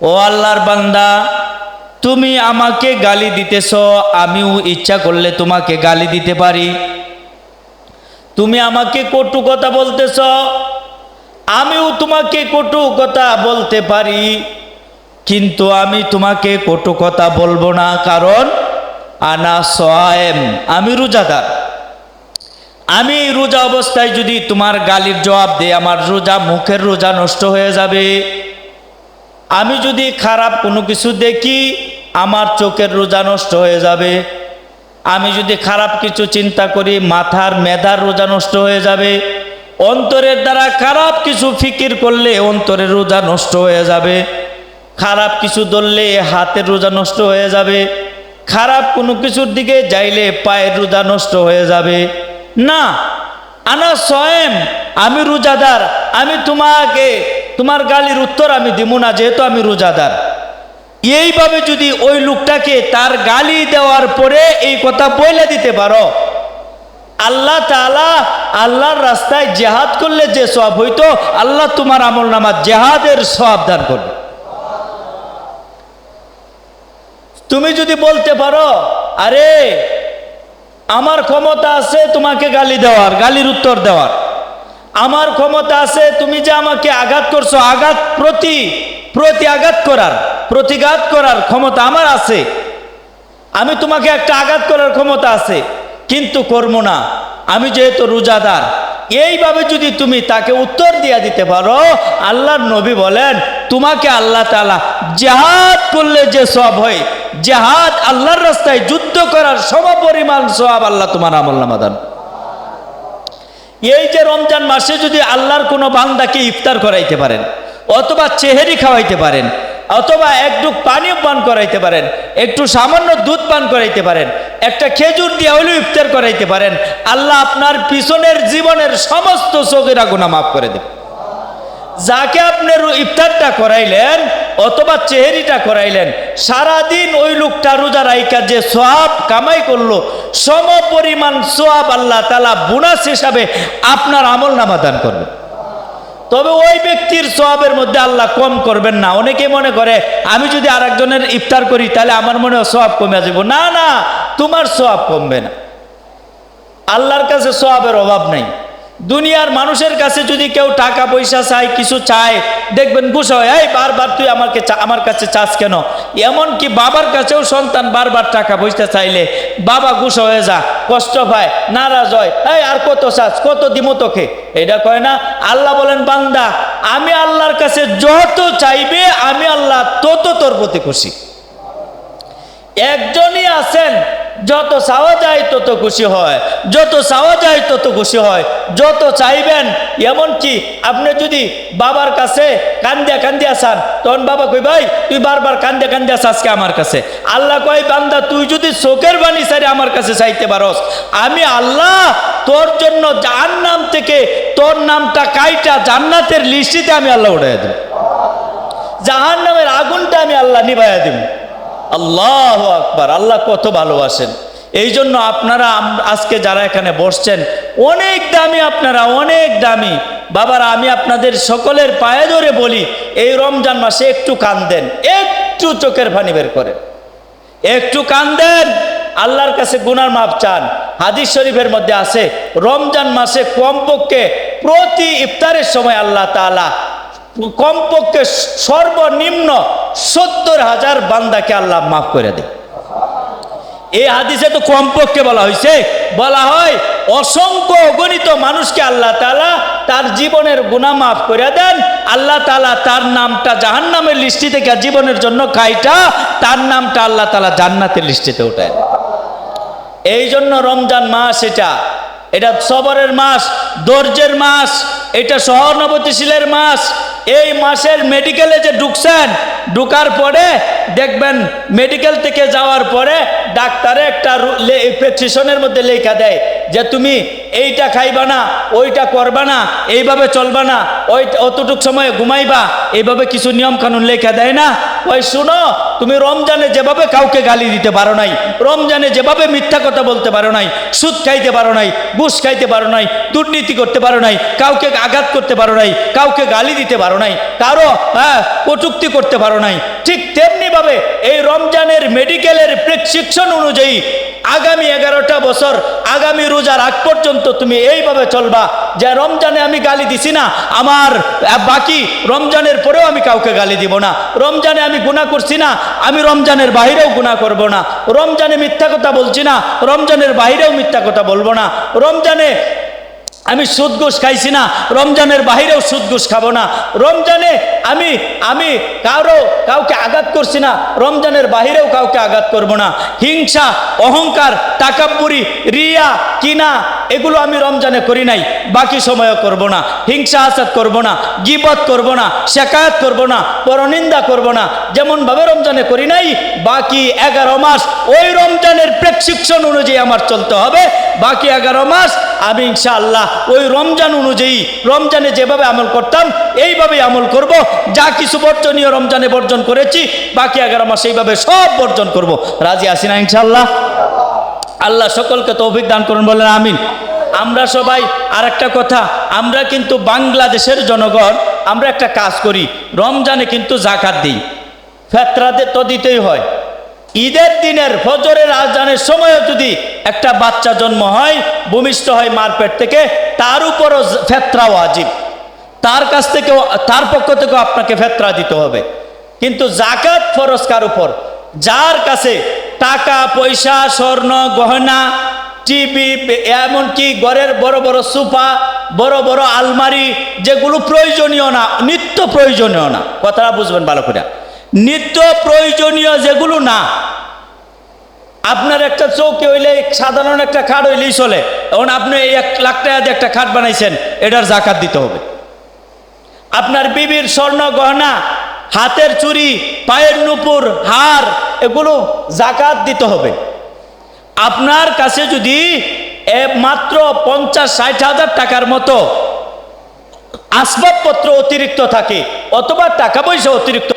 ও আল্লাহর বান্দা, তুমি আমাকে গালি দিতেছ, আমিও ইচ্ছা করলে তোমাকে গালি দিতে পারি। তুমি আমাকে কটু কথা বলতেছ, আমিও তোমাকে কটু কথা বলতে পারি। কিন্তু আমি তোমাকে কটু কথা বলব না, কারণ আনা সোয়ায়েম, আমি রোজাদার। আমি রোজা অবস্থায় যদি তোমার গালির জবাব দেই, আমার রোজা মুখের রোজা নষ্ট হয়ে যাবে। আমি যদি খারাপ কোনো কিছু দেখি, আমার চোখের রোজা নষ্ট হয়ে যাবে। আমি যদি খারাপ কিছু চিন্তা করি, মাথার মেধার রোজা নষ্ট হয়ে যাবে। অন্তরের দ্বারা খারাপ কিছু ফিকির করলে অন্তরের রোজা নষ্ট হয়ে যাবে। খারাপ কিছু ধরলে হাতের রোজা নষ্ট হয়ে যাবে। খারাপ কোনো কিছুর দিকে যাইলে পায়ের রোজা নষ্ট হয়ে যাবে। না, আনা স্বয়ং আমি রোজাদার, আমি তোমাকে তোমার গালির উত্তর আমি দিব না, যেহেতু আমি রোজাদার। এইভাবে যদি ওই লোকটাকে তার গালি দেওয়ার পরে এই কথা বলে দিতে পারো। আল্লাহ তালা আল্লাহর রাস্তায় জেহাদ করলে যে সব হইতো, আল্লাহ তোমার আমল নামা জেহাদের সব দান করবে। তুমি যদি বলতে পারো, আরে, আমার ক্ষমতা আছে তোমাকে গালি দেওয়ার, গালির উত্তর দেওয়ার। আমার ক্ষমতা আছে, তুমি যে আমাকে আঘাত করছ, আঘাত প্রতি প্রতি আঘাত করার, প্রতিঘাত করার ক্ষমতা আমার আছে। আমি তোমাকে একটা আঘাত করার ক্ষমতা আছে, কিন্তু করব না। আমি যেহেতু রোজাদার, এইভাবে যদি তুমি তাকে উত্তর দিয়ে দিতে পারো, আল্লাহর নবী বলেন, তোমাকে আল্লাহ তালা জেহাদ করলে যে সব হয়, জেহাদ আল্লাহর রাস্তায় যুদ্ধ করার সমপরিমাণ সব আল্লাহ তোমার আমল নামাদান এই যে রমজান মাসে যদি আল্লাহর কোনো বান্দাকে ইফতার করাইতে পারেন, অথবা চেহারি খাওয়াইতে পারেন, অথবা একটু পানি পান করাইতে পারেন, একটু সামান্য দুধ পান করাইতে পারেন, একটা খেজুর দিয়ে হলেও ইফতার করাইতে পারেন, আল্লাহ আপনার পিছনের জীবনের সমস্ত চোখেরা গুণা মাফ করে দেবে। যাকে আপনি ইফতারটা করাইলেন অথবা চেহারিটা করাইলেন, সারাদিন ওই লোকটা রোজা রাইকা যে সোয়াব কামাই করল সম পরিমাণ সোয়াব আল্লাহ তালা বোনাস হিসাবে আপনার আমল নামা দান করবে। তবে ওই ব্যক্তির সোয়াবের মধ্যে আল্লাহ কম করবেন না। অনেকে মনে করে, আমি যদি আর একজনের ইফতার করি, তাহলে আমার মনে সোয়াব কমে যাব। না না, তোমার সোয়াব কমবে না। আল্লাহর কাছে সোয়াবের অভাব নেই। দুনিয়ার মানুষের কাছে যদি কেউ টাকা পয়সা চায়, কিছু চায়, দেখবেন হয়, এই, বারবার তুই আমাকে আমার কাছে চাস কেন? এমন কি বাবার কাছেও সন্তান বারবার টাকা পয়সা চাইলে বাবা গুসা হয়ে যা, কষ্ট পায়, নারাজ হয়, এই, আর কত চাস, কত দিমো তোকে? এটা কয় না, আল্লাহ বলেন, বান্দা, আমি আল্লাহর কাছে যত চাইবে, আমি আল্লাহ তত তোর প্রতি খুশি। একজনই আছেন যত চাওয়া যায় তত খুশি হয়। যত চাওয়া যায় তত খুশি হয়। যত চাইবেন, এমনকি আপনি যদি বাবার কাছে কান্দিয়া কান্দিয়া চান, তখন বাবা কই ভাই, তুই বারবার কান্দিয়া কান্দিয়া চাসকে আমার কাছে? আল্লাহ কয়, বান্দা, তুই যদি চোখের বাণী সারি আমার কাছে চাইতে পারস, আমি আল্লাহ তোর জন্য যার নাম থেকে তোর নামটা কাইটা জান্নাতের লিস্টিতে আমি আল্লাহ উঠাই দেব। জাহান নামের আগুনটা আমি আল্লাহ নিভাইয়া দেব। আল্লাহ আকবার, আল্লাহ কত ভালোবাসেন। এই জন্য আপনারা আজকে যারা এখানে বসছেন, অনেক দামি আপনারা, অনেক দামি। বাবারা, আমি আপনাদের সকলের পায়ে ধরে বলি, এই রমজান মাসে একটু কান্দেন একটু চোখের পানি বের করেন। একটু কান্দেন আল্লাহর কাছে গুনার মাপ চান। হাদিস শরীফের মধ্যে আছে, রমজান মাসে কমপক্ষে প্রতি ইফতারের সময় আল্লাহ তাআলা কমপক্ষে সর্বনিম্ন সত্তর হাজার বান্দাকে আল্লাহ মাফ করে দেয় এই হাদিসে তো কমপক্ষে বলা হয়েছে, বলা হয় অসংখ্য অগণিত মানুষকে আল্লাহ তালা তার জীবনের গুণা মাফ করে দেন। আল্লাহ তালা তার নামটা জাহান্নামের লিস্টি থেকে জীবনের জন্য কাইটা তার নামটা আল্লাহ তালা জান্নাতের লিস্টিতে উঠায় এই জন্য রমজান মাস এটা এটা সবরের মাস, দর্জের মাস, এটা সহানুভূতিশীলের মাস। এই মাসের মেডিকেলে যে ঢুকছেন, ঢুকার পরে দেখবেন মেডিকেল থেকে যাওয়ার পরে ডাক্তারে একটা প্রেসক্রিপশনের মধ্যে লেখা দেয় যে তুমি এইটা খাইবা না, ওইটা করবা না, এইভাবে চলবা না ওই অতটুক সময়ে ঘুমাইবা, এইভাবে কিছু নিয়ম কানুন লেখা দেয় না। ওই শুনো, তুমি রমজানে যেভাবে কাউকে গালি দিতে পারো নাই, রমজানে যেভাবে মিথ্যা কথা বলতে পারো নাই, সুদ খাইতে পারো নাই, ঘুষ খাইতে পারো নাই, দুর্নীতি করতে পারো নাই, কাউকে আঘাত করতে পারো নাই, কাউকে গালি দিতে পারো নাই, কারও হ্যাঁ কটুক্তি করতে পারো নাই, ঠিক তেমনিভাবে এই রমজানের মেডিকেলের প্রেসক্রিপশন অনুযায়ী আগামী এগারোটা বছর, আগামী রোজার আগ পর্যন্ত তুমি এইভাবে চলবা যে রমজানে আমি গালি দিছি না, আমার বাকি রমজানের পরেও আমি কাউকে গালি দিব না। রমজানে আমি গুণা করছি না, আমি রমজানের বাহিরেও গুণা করব না। রমজানে মিথ্যা কথা বলছি না, রমজানের বাহিরেও মিথ্যা কথা বলব না। রমজানে আমি সুদ ঘুষ খাইছি না, রমজানের বাহিরেও সুদ ঘুষ খাব না। রমজানে আমি আমি কারও, কাউকে আঘাত করছি না, রমজানের বাহিরেও কাউকে আঘাত করব না। হিংসা, অহংকার টাকাপুরি রিয়া, কিনা এগুলো আমি রমজানে করি নাই। বাকি সময়ও করব না। হিংসা, হাসাদ করব না। গিবত করব না। শেকায়ত করব না। পরনিন্দা করব না। যেমনভাবে রমজানে করি নাই, বাকি এগারো মাস ওই রমজানের প্রেসক্রিপশন অনুযায়ী আমার চলতে হবে। বাকি এগারো মাস আমি ইনশাআল্লাহ ওই রমজান অনুযায়ী, রমজানে যেভাবে আমল করতাম, এইভাবেই আমল করব। যা কিছু বর্জনীয় রমজানে বর্জন করেছি, বাকি এগারো মাস এইভাবে সব বর্জন করব। রাজি আছি না ইনশাআল্লাহ? আল্লাহ সকলকে তৌফিক দান করুন, বলেন আমিন। আমরা সবাই আর একটা কথা, আমরা কিন্তু বাংলাদেশের জনগণ, আমরা একটা কাজ করি, রমজানে কিন্তু জাকাত দিই। ফেতরাতে তো দিতেই হয়। ঈদের দিনের ফজরের আজানের সময়ও যদি একটা বাচ্চা জন্ম হয়, ভূমিষ্ঠ হয় মারপেট থেকে, তার উপরও জ- ফেতরা ওয়াজিব। তার কাছ থেকেও, তার পক্ষ থেকেও আপনাকে ফেতরা দিতে হবে। কিন্তু জাকাত ফরজ কার উপর? যার কাছে টাকা, পয়সা, স্বর্ণ, গহনা টিভি এমনকি ঘরের বড় বড় সোফা, বড় বড় আলমারি, যেগুলো প্রয়োজনীয় না, নিত্য প্রয়োজনীয় না। কথাটা বুঝবেন ভালো করে। নিত্য প্রয়োজনীয় যেগুলো না, আপনার একটা চৌকি হইলে, সাধারণ একটা খাট হইলেই চলে। এখন আপনি এই এক লাখ টাকা দিয়ে একটা খাট বানাইছেন, এটার জাকাত দিতে হবে। আপনার বিবির স্বর্ণ গহনা, হাতের চুরি পায়ের নুপুর এগুলো জাকাত দিতে হবে। আপনার কাছে যদি মাত্র পঞ্চাশ ষাট হাজার টাকার মতো আসবাবপত্র অতিরিক্ত থাকে, অথবা টাকা পয়সা অতিরিক্ত